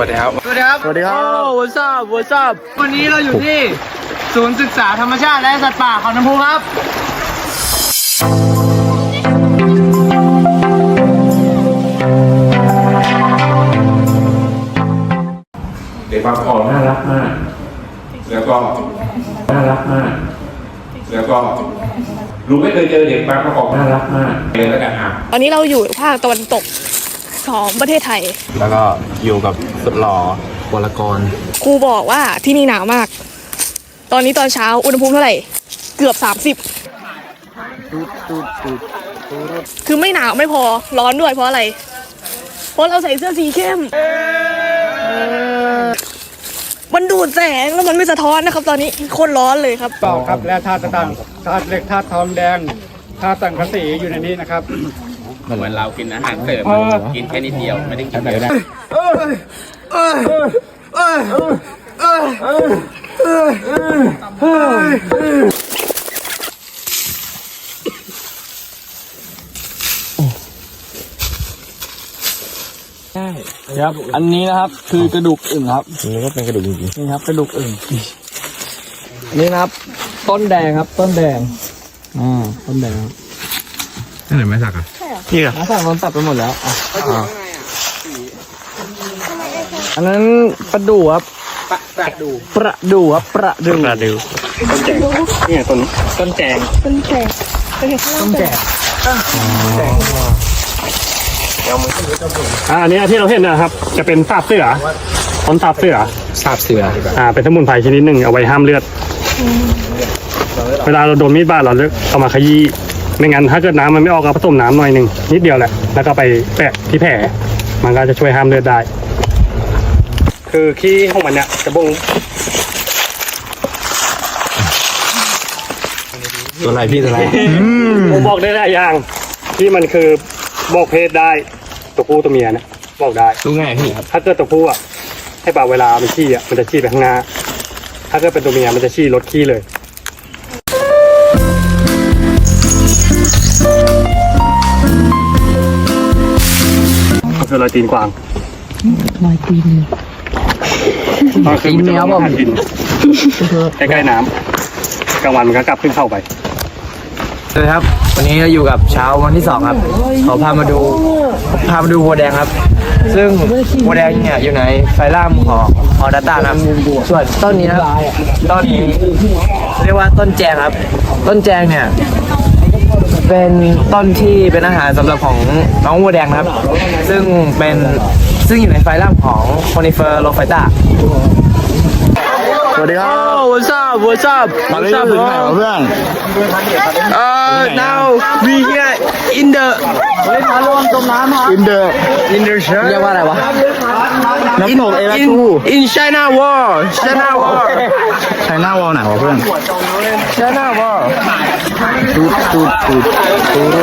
วัสดีครับ สวัสดีครับ สวัสดีครับ What's up What's up วันนี้เราอยู่ที่ศูนย์ศึกษาธรรมชาติและสัตว์ป่าเขาน้ำพุครับ เด็กบางกอกน่ารักมาก แล้วก็น่ารักมาก แล้วก็ลุงไม่เคยเจอเด็กบางกอกน่ารักมากเลยแล้วกันอะ ตอนนี้เราอยู่ภาคตะวันตก ของประเทศไทย แล้วก็อยู่กับสุดหล่อวรกรครูบอกว่าที่นี่หนาวมาก ตอนนี้ตอนเช้าอุณหภูมิเท่าไหร่ เกือบ 30 คือไม่หนาวไม่พอร้อนด้วยเพราะอะไร เพราะเราใส่เสื้อสีเข้ม มันดูดแสงแล้วมันไม่สะท้อนนะครับ ตอนนี้โคตรร้อนเลยครับต่อครับและธาตุต่างๆธาตุเหล็กธาตุทองแดงธาตุสังกะสีอยู่ในนี้นะครับ เหมือนเรากินอาหารเสริมกินแค่นิดเดียวไม่ได้กินเยอะครับ อันนี้นะครับคือกระดูกอึ่งครับนี่ก็เป็นกระดูกจริงนี่ครับกระดูกอึ่งนี่นะครับ ต้นแดงครับ ต้นแดงอ่าต้นแดงครับนั่นไหนไม่สักอะ นี่อะน้าสั่งคนตัดไปหมดแล้วอะอันนั้นประดูครับประดูประดูครับประดูกระดูกเนี่ยต้นต้นแจงต้นแสงต้นแสงอ่าอันนี้ที่เราเห็นนะครับ จะเป็นสาบเสือต้นสาบเสือ ทราบเสืออ่า เป็นสมุนไพรชนิดหนึ่งเอาไว้ห้ามเลือด เวลาเราโดนมีดบาดเราเลือกเอามาขยี้ ไม่งั้นถ้าเกิดน้ำมันไม่ออกก็ผสมน้ำหน่อยหนึ่งนิดเดียวแหละ แล้วก็ไปแปะที่แผลมันก็จะช่วยห้ามเลือดได้ คือขี้ของมันเนี่ยจะบ่งตัวอะไรพี่ตัวอะไรผมบอกได้หลายอย่าง ที่มันคือบอกเพศได้ตัวผู้ตัวเมียนะบอกได้ รู้ง่ายพี่ถ้าเกิดตัวผู้อะให้ป่าเวลามันขี้อะมันจะขี้ไปข้างหน้า ถ้าเกิดเป็นตัวเมียมันจะขี้ลดขี้เลย ก็คือรอยตีนกวางรอยตีนตอนคืนมันจะลงมาหากินใกล้ๆน้ำกลางวันมันก็กลับขึ้นเข้าไปสวัสดีครับ วันนี้เราอยู่กับเช้าวันที่สองครับขอพามาดูพามาดูวัวแดงครับ ซึ่งวัวแดงเนี่ยอยู่ในไฟล่ามของฮอดัตต้าครับส่วนต้นนี้นะครับต้นนี้เรียกว่าต้นแจงครับ ต้นแจงเนี่ย เป็นต้นที่เป็นอาหารสำหรับของน้องวัวแดงนะครับ ซึ่งเป็นซึ่งอยู่ในไฟล่ามของโคนิเฟอร์โลไฟต้าสวัสดีครับ What's up What's up ตอนนี้เราถึงไหนวะเพื่อน Uh, now we here in the อินเดอร์ in the เรียกว่าอะไรวะ น้ำตกเอรา in ทู in China Wall China Wall ไชน่าวอลไหนวะเพื่อน China Wall ตูดตูดตูดตูด